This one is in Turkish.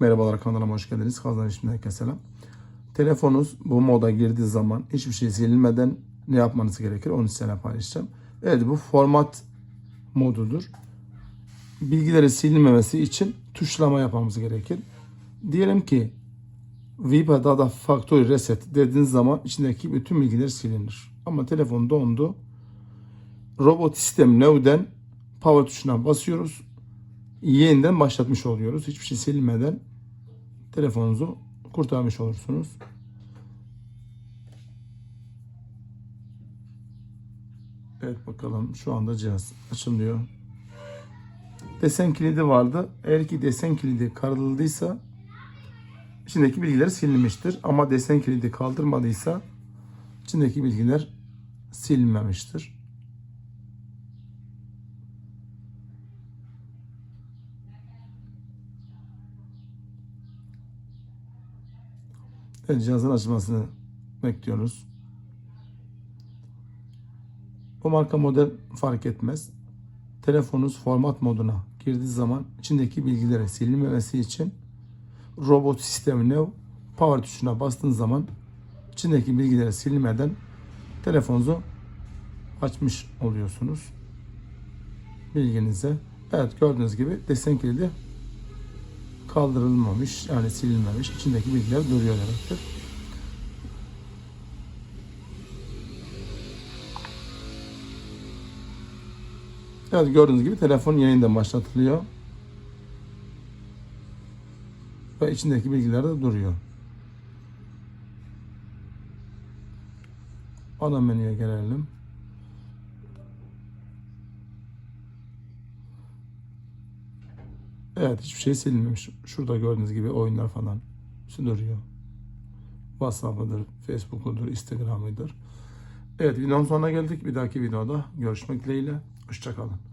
Merhabalar kanalıma hoş geldiniz. Kazan işimden herkese selam. Telefonunuz bu moda girdiği zaman hiçbir şey silinmeden ne yapmanız gerekir onu sizinle paylaşacağım. Evet bu format modudur. Bilgileri silinmemesi için tuşlama yapmamız gerekir. Diyelim ki Vipa Data Factory Reset dediğiniz zaman içindeki bütün bilgiler silinir. Ama telefon dondu. Robot System Now'den power tuşuna basıyoruz yeniden başlatmış oluyoruz. Hiçbir şey silinmeden telefonunuzu kurtarmış olursunuz. Evet bakalım şu anda cihaz açılıyor. Desen kilidi vardı. Eğer ki desen kilidi kaldırıldıysa içindeki bilgiler silinmiştir. Ama desen kilidi kaldırmadıysa içindeki bilgiler silinmemiştir. Evet, cihazın açılmasını bekliyoruz. Bu marka model fark etmez. Telefonunuz format moduna girdiği zaman içindeki bilgileri silinmemesi için robot sistemine power tuşuna bastığınız zaman içindeki bilgileri silmeden telefonunuzu açmış oluyorsunuz. Bilginize. Evet gördüğünüz gibi desen kilidi kaldırılmamış yani silinmemiş içindeki bilgiler duruyor demektir. Evet gördüğünüz gibi telefon yeniden başlatılıyor. Ve içindeki bilgiler de duruyor. Ana menüye gelelim. Evet hiçbir şey silinmemiş. Şurada gördüğünüz gibi oyunlar falan duruyor. WhatsApp'ıdır, Facebook'udur, Instagram'ıdır. Evet videonun sonuna geldik. Bir dahaki videoda görüşmek dileğiyle. Hoşçakalın.